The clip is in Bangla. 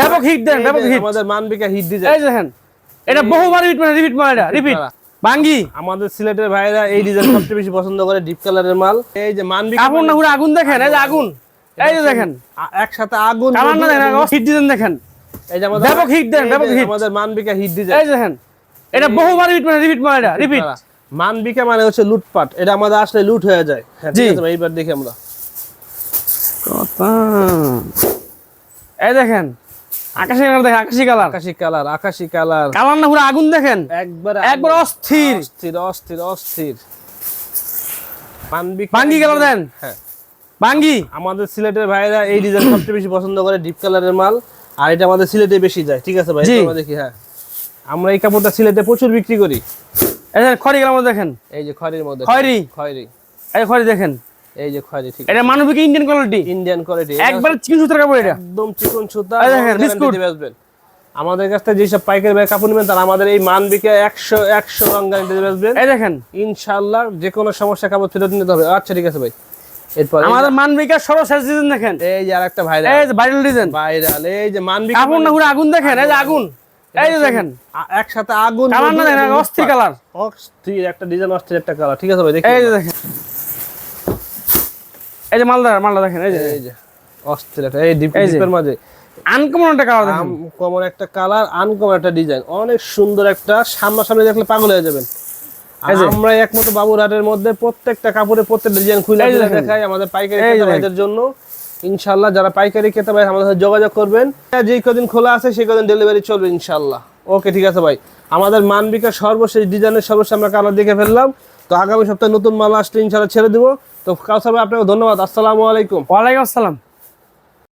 ব্যাপক দেন, ব্যাপক। আমাদের মানবিকা হিট এই দেখেন এটা বহুবার রিপিট মানে রিপিট মানে এটা রিপিট কারা? আমাদের সিলেটের ভাইরা এই ডিজাইন সবচেয়ে বেশি পছন্দ করে ডিপ কালারের মাল। এই যে মানবিকা কাপড় না আগুন দেখেন এই যে আগুন। এই যে দেখেন। একসাথে আগুন কালার না দেখেন হিট ডিজাইন দেখেন। এই যে আমাদের ব্যাপক hit দেন, ব্যাপক hit। আমাদের মানবিকা হিট এই দেখেন এটা বহুবার রিপিট মানে রিপিট মানে এটা রিপিট মানবিকা মানে হচ্ছে লুটপাট এটা আমাদের আসলে লুট হয়ে যায়। হ্যাঁ জি। এইবার দেখি আমরা। এই দেখেন আকাশি কালার দেখেন আকাশি কালার। আকাশি কালার আকাশি কালার। কালার না পুরো আগুন দেখেন? একবার একবার অস্থির। অস্থির অস্থির অস্থির। মানবিকা কালার দেন। হ্যাঁ। ভাঙ্গি আমাদের সিলেটের ভাইরা এই ডিজাইন সবচেয়ে বেশি পছন্দ করে ডিপ কালারের মাল আর এটা আমাদের সিলেটে বেশি যায়। ঠিক আছে ভাই? আমরা দেখি হ্যাঁ। আমরা এই কাপড়টা সিলেটে প্রচুর বিক্রি করি। এই খড়ি কালার দেখেন। এই যে খড়ির মধ্যে খয়েরি খয়েরি এই খড়ি দেখেন। এই যে খয়েরি ঠিক এটা মানবিক ইন্ডিয়ান কোয়ালিটি ইন্ডিয়ান কোয়ালিটি একবার চিকন সুতার কাপড় এটা? একদম চিকন সুতা এবং বিস্কুট। বেচবেন। আমাদের কাছ থেকে যেসব পাইকারি ভাই কাপড় নেবেন তারা আমাদের এই মানবিকে একশো একশো রং গ্যারান্টি বেচবেন। এই দেখেন। ইনশাআল্লাহ যে কোনো সমস্যা কাপড় ফেরত নিতে হবে। আচ্ছা ঠিক আছে ভাই। এরপর আমাদের সর্বশেষ ডিজাইন দেখেন। এই যে আরেকটা ভাইরাল এই যে ভাইরাল ডিজাইন ভাইরাল এই যে মানবিক কাপড় না আগুন দেখেন এই যে আগুন। এই যে দেখেন। একসাথে আগুন কালার না দেখেন অস্থির কালার। অস্থির একটা ডিজাইন অস্থির একটা কালার। ঠিক আছে ভাই দেখি। এই যে দেখেন। এই যে মালদা মালদা দেখেন এই যে। এই যে অস্থির একটা এই ডিপ ডিপের মাঝে। আনকমন একটা কালার একটা কালার আনকমন একটা ডিজাইন অনেক সুন্দর একটা সামনাসামনি দেখলে পাগল হয়ে যাবেন। যে। আমরা একমাত্র বাবুরহাটের মধ্যে প্রত্যেকটা কাপড়ে প্রত্যেকটা ডিজাইন খুলে যে। দেখাই আমাদের পাইকারি এই যে ক্রেতা দেখেন। ভাইদের জন্য। ইনশাআল্লাহ যারা পাইকারি ক্রেতা ভাই আমাদের সাথে যোগাযোগ করবেন। যেই কদিন খোলা আছে সেই কদিন ডেলিভারি চলবে ইনশাআল্লাহ। ওকে ঠিক আছে ভাই। আমাদের মানবিকা সর্বশেষ ডিজাইনের সর্বশেষ আমরা কালার দেখে ফেললাম। তো আগামী সপ্তাহে নতুন মাল আসলে ইনশাল্লাহ ছেড়ে দিব। তো কাউসার আপনাকে ধন্যবাদ। আসসালামু আলাইকুম। ওয়ালাইকুম আসসালাম।